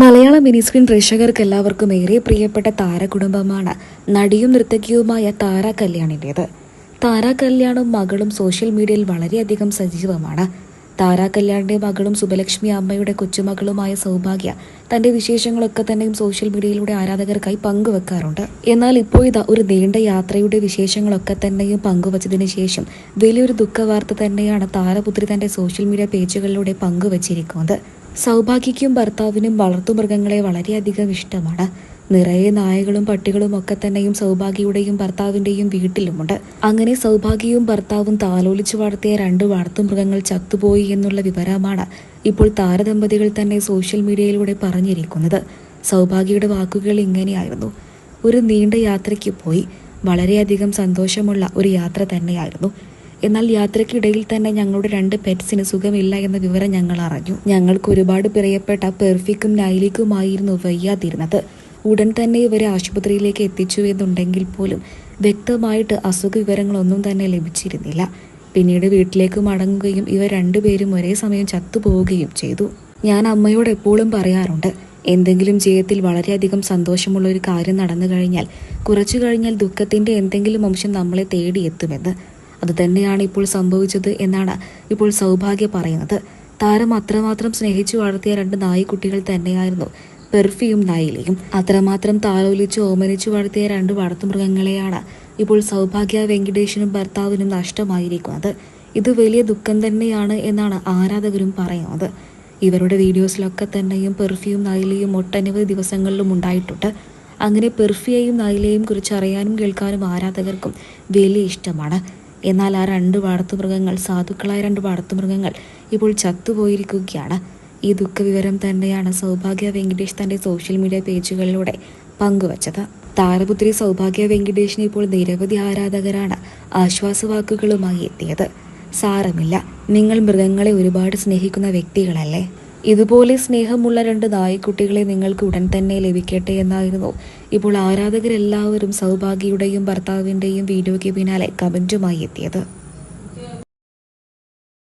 മലയാള mini screen പ്രേക്ഷകർക്ക് എല്ലാവർക്കും ഏറെ പ്രിയപ്പെട്ട താരകുടുംബമാണ് നടിയും നൃത്തകിയുമായ താര കല്യാണിന്റേത്. താര കല്യാണും മകളും സോഷ്യൽ മീഡിയയിൽ വളരെയധികം സജീവമാണ്. താര കല്യാണിന്റെ മകളും സുബലക്ഷ്മി അമ്മയുടെ കൊച്ചുമകളുമായ സൗഭാഗ്യ തന്റെ വിശേഷങ്ങളൊക്കെ തന്നെയും സോഷ്യൽ മീഡിയയിലൂടെ ആരാധകർക്കായി പങ്കുവെക്കാറുണ്ട്. എന്നാൽ ഇപ്പോൾ ഇതാ ഒരു നീണ്ട യാത്രയുടെ വിശേഷങ്ങളൊക്കെ തന്നെയും പങ്കുവച്ചതിന് ശേഷം വലിയൊരു ദുഃഖവാർത്ത തന്നെയാണ് താരപുത്രി തന്റെ സോഷ്യൽ മീഡിയ പേജുകളിലൂടെ പങ്കുവച്ചിരിക്കുന്നത്. സൗഭാഗ്യയ്ക്കും ഭർത്താവിനും വളർത്തുമൃഗങ്ങളെ വളരെയധികം ഇഷ്ടമാണ്. നിറയെ നായകളും പട്ടികളും ഒക്കെ തന്നെയും സൗഭാഗ്യയുടെയും ഭർത്താവിന്റെയും വീട്ടിലുമുണ്ട്. അങ്ങനെ സൗഭാഗ്യവും ഭർത്താവും താലോലിച്ചു വളർത്തിയ രണ്ട് വളർത്തുമൃഗങ്ങൾ ചത്തുപോയി എന്നുള്ള വിവരമാണ് ഇപ്പോൾ താരദമ്പതികൾ തന്നെ സോഷ്യൽ മീഡിയയിലൂടെ പറഞ്ഞിരിക്കുന്നത്. സൗഭാഗ്യയുടെ വാക്കുകൾ ഇങ്ങനെയായിരുന്നു. ഒരു നീണ്ട യാത്രയ്ക്ക് പോയി. വളരെയധികം സന്തോഷമുള്ള ഒരു യാത്ര തന്നെയായിരുന്നു. എന്നാൽ യാത്രയ്ക്കിടയിൽ തന്നെ ഞങ്ങളുടെ രണ്ട് പെറ്റ്സിന് സുഖമില്ല എന്ന വിവരം ഞങ്ങൾ അറിഞ്ഞു. ഞങ്ങൾക്ക് ഒരുപാട് പ്രിയപ്പെട്ട പെർഫിക്കും നൈലിക്കുമായിരുന്നു വയ്യാതിരുന്നത്. ഉടൻ തന്നെ ഇവരെ ആശുപത്രിയിലേക്ക് എത്തിച്ചു എന്നുണ്ടെങ്കിൽ പോലും വ്യക്തമായിട്ട് അസുഖ വിവരങ്ങളൊന്നും തന്നെ ലഭിച്ചിരുന്നില്ല. പിന്നീട് വീട്ടിലേക്ക് മടങ്ങുകയും ഇവർ രണ്ടുപേരും ഒരേ സമയം ചത്തുപോവുകയും ചെയ്തു. ഞാൻ അമ്മയോട് എപ്പോഴും പറയാറുണ്ട് എന്തെങ്കിലും ജീവിതത്തിൽ വളരെയധികം സന്തോഷമുള്ള ഒരു കാര്യം നടന്നു കഴിഞ്ഞാൽ കുറച്ചു കഴിഞ്ഞാൽ ദുഃഖത്തിന്റെ എന്തെങ്കിലും അംശം നമ്മളെ തേടിയെത്തുമെന്ന്. അതുതന്നെയാണ് ഇപ്പോൾ സംഭവിച്ചത് എന്നാണ് ഇപ്പോൾ സൗഭാഗ്യ പറയുന്നത്. താരം അത്രമാത്രം സ്നേഹിച്ചു വളർത്തിയ രണ്ട് നായിക്കുട്ടികൾ തന്നെയായിരുന്നു പെർഫിയും നായിലയും അത്രമാത്രം താലോലിച്ച് ഓമനിച്ചു വളർത്തിയ രണ്ട് വളർത്തുമൃഗങ്ങളെയാണ് ഇപ്പോൾ സൗഭാഗ്യ വെങ്കിടേഷിനും ഭർത്താവിനും നഷ്ടമായിരിക്കുന്നത്. ഇത് വലിയ ദുഃഖം തന്നെയാണ് എന്നാണ് ആരാധകരും പറയുന്നത്. ഇവരുടെ വീഡിയോസിലൊക്കെ തന്നെയും പെർഫിയും നൈലയും ഒട്ടനവധി ദിവസങ്ങളിലും ഉണ്ടായിട്ടുണ്ട്. അങ്ങനെ പെർഫിയെയും നൈലയെയും കുറിച്ച് അറിയാനും കേൾക്കാനും ആരാധകർക്കും വലിയ ഇഷ്ടമാണ്. എന്നാൽ ആ രണ്ട് വളർത്തുമൃഗങ്ങൾ സാധുക്കളായ രണ്ട് വളർത്തുമൃഗങ്ങൾ ഇപ്പോൾ ചത്തുപോയിരിക്കുകയാണ്. ഈ ദുഃഖവിവരം തന്നെയാണ് സൗഭാഗ്യ വെങ്കിടേഷ് തന്റെ സോഷ്യൽ മീഡിയ പേജുകളിലൂടെ പങ്കുവച്ചത്. താരപുത്രി സൗഭാഗ്യ വെങ്കിടേഷിന് ഇപ്പോൾ നിരവധി ആരാധകരാണ് ആശ്വാസവാക്കുകളുമായി എത്തിയത്. സാരമില്ല. നിങ്ങൾ മൃഗങ്ങളെ ഒരുപാട് സ്നേഹിക്കുന്ന വ്യക്തികളല്ലേ? ഇതുപോലെ സ്നേഹമുള്ള രണ്ട് നായ്ക്കുട്ടികളെ നിങ്ങൾക്ക് ഉടൻ തന്നെ ലഭിക്കട്ടെ എന്നായിരുന്നു. ഇപ്പോൾ ആരാധകരെല്ലാവരും സൗഭാഗ്യയുടെയും ഭർത്താവിന്റെയും വീഡിയോയ്ക്ക് പിന്നാലെ കമന്റുമായി എത്തിയത്.